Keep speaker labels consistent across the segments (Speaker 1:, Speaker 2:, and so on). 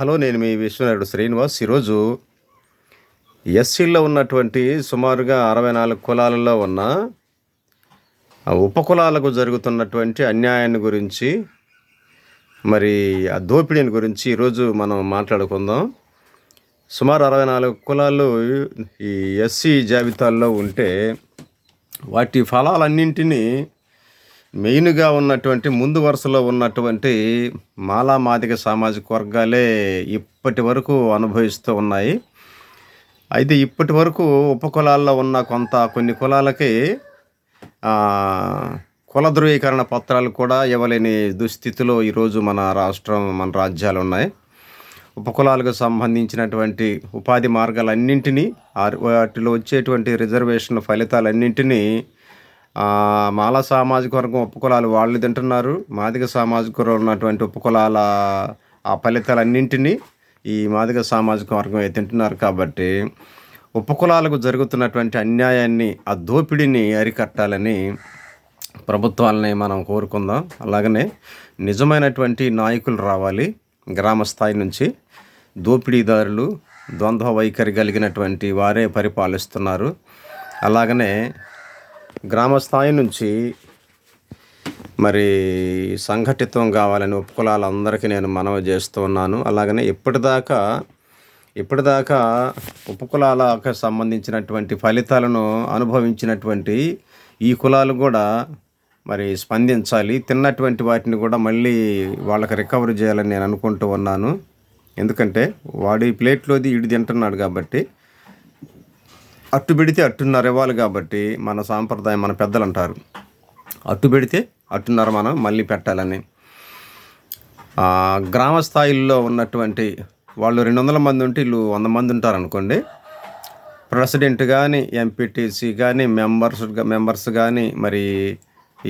Speaker 1: Hello నేను మీ విశ్వనాయుడు శ్రీనివాస్. ఈరోజు ఎస్సీలో ఉన్నటువంటి సుమారుగా అరవై నాలుగు కులాలలో ఉన్న ఆ ఉపకులాలకు జరుగుతున్నటువంటి అన్యాయాన్ని గురించి మరి ఆ దోపిడీని గురించి ఈరోజు మనం మాట్లాడుకుందాం. సుమారు అరవై నాలుగు కులాలు ఈ ఎస్సీ జాబితాల్లో ఉంటే వాటి ఫలాలన్నింటినీ మెయిన్గా ఉన్నటువంటి ముందు వరుసలో ఉన్నటువంటి మాలా మాదిక సామాజిక వర్గాలే ఇప్పటి వరకు అనుభవిస్తూ ఉన్నాయి. అయితే ఇప్పటి వరకు ఉపకులాల్లో ఉన్న కొంత కొన్ని కులాలకి కుల ధృవీకరణ పత్రాలు కూడా ఇవ్వలేని దుస్థితిలో ఈరోజు మన రాష్ట్రం మన రాజ్యాలు ఉన్నాయి. ఉపకులాలకు సంబంధించినటువంటి ఉపాధి మార్గాలన్నింటినీ వాటిలో వచ్చేటువంటి రిజర్వేషన్ ఫలితాలన్నింటినీ మాల సామాజిక వర్గం ఉపకులాలు వాళ్ళు తింటున్నారు. మాదిగ సామాజిక వర్గం ఉన్నటువంటి ఉపకులాల ఆ ఫలితాలన్నింటినీ ఈ మాదిగ సామాజిక వర్గం అయితే తింటున్నారు కాబట్టి ఉపకులాలకు జరుగుతున్నటువంటి అన్యాయాన్ని ఆ దోపిడీని అరికట్టాలని ప్రభుత్వాలని మనం కోరుకుందాం. అలాగనే నిజమైనటువంటి నాయకులు రావాలి. గ్రామ స్థాయి నుంచి దోపిడీదారులు ద్వంద్వ వైఖరి కలిగినటువంటి వారే పరిపాలిస్తున్నారు. అలాగనే గ్రామ స్థాయి నుంచి మరి సంఘటితం కావాలని ఉపకులాలందరికీ నేను మనవి చేస్తూ ఉన్నాను. అలాగనే ఇప్పటిదాకా ఇప్పటిదాకా ఉపకులాలకు సంబంధించినటువంటి ఫలితాలను అనుభవించినటువంటి ఈ కులాలు కూడా మరి స్పందించాలి. తిన్నటువంటి వాటిని కూడా మళ్ళీ వాళ్ళకి రికవరీ చేయాలని నేను అనుకుంటూ ఉన్నాను. ఎందుకంటే వాడి ప్లేట్లోది ఇడి తింటున్నాడు కాబట్టి అట్టు పెడితే అట్టున్నర ఇవ్వాలి కాబట్టి మన సాంప్రదాయం మన పెద్దలు అంటారు అట్టు పెడితే అట్టున్నర మనం మళ్ళీ పెట్టాలని. గ్రామ స్థాయిల్లో ఉన్నటువంటి వాళ్ళు రెండు వందల మంది ఉంటే వీళ్ళు వంద మంది ఉంటారు అనుకోండి ప్రెసిడెంట్ కానీ ఎంపీటీసీ కానీ మెంబర్స్ మెంబర్స్ కానీ మరి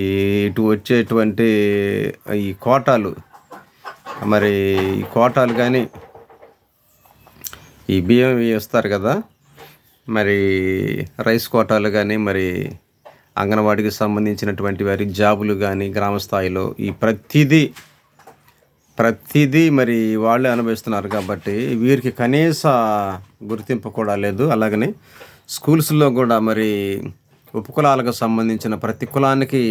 Speaker 1: ఈ ఇటు వచ్చేటువంటి ఈ కోటాలు మరి ఈ కోటాలు కానీ ఈ బియ్యం ఇస్తారు కదా. మరి రైస్ కోటాలు కానీ మరి అంగన్వాడికి సంబంధించినటువంటి వారి జాబులు కానీ గ్రామ స్థాయిలో ఈ ప్రతిదీ ప్రతిదీ మరి వాళ్ళే అనుభవిస్తున్నారు కాబట్టి వీరికి కనీస గుర్తింపు కూడా లేదు. అలాగనే స్కూల్స్లో కూడా మరి ఉపకులాలకు సంబంధించిన ప్రతి కులానికి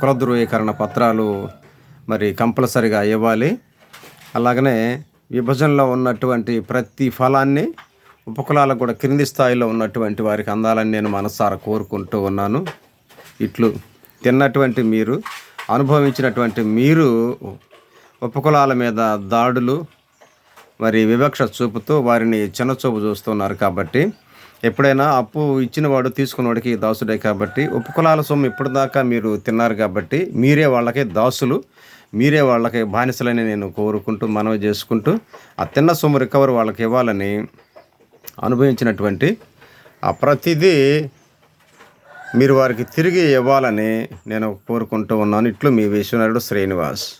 Speaker 1: కుల ధృవీకరణ పత్రాలు మరి కంపల్సరిగా ఇవ్వాలి. అలాగనే విభజనలో ఉన్నటువంటి ప్రతి ఫలాన్ని ఉపకులాలకు కూడా క్రింది స్థాయిలో ఉన్నటువంటి వారికి అందాలని నేను మనసారా కోరుకుంటూ ఉన్నాను. ఇట్లు తిన్నటువంటి మీరు అనుభవించినటువంటి మీరు ఉపకులాల మీద దాడులు మరి వివక్ష చూపుతూ వారిని చిన్నచూపు చూస్తున్నారు కాబట్టి ఎప్పుడైనా అప్పు ఇచ్చినవాడు తీసుకున్నవాడికి దాసుడే కాబట్టి ఉపకులాల సొమ్ము ఇప్పటిదాకా మీరు తిన్నారు కాబట్టి మీరే వాళ్ళకి దాసులు మీరే వాళ్ళకి బానిసలని నేను కోరుకుంటూ మనవి చేసుకుంటూ ఆ తిన్న సొమ్ము రికవర్ వాళ్ళకి ఇవ్వాలని అనుభవించినటువంటి ఆ ప్రతిదీ మీరు వారికి తిరిగి ఇవ్వాలని నేను కోరుకుంటూ ఉన్నాను. ఇట్లు మీ విశ్వనాథుడు శ్రీనివాస్.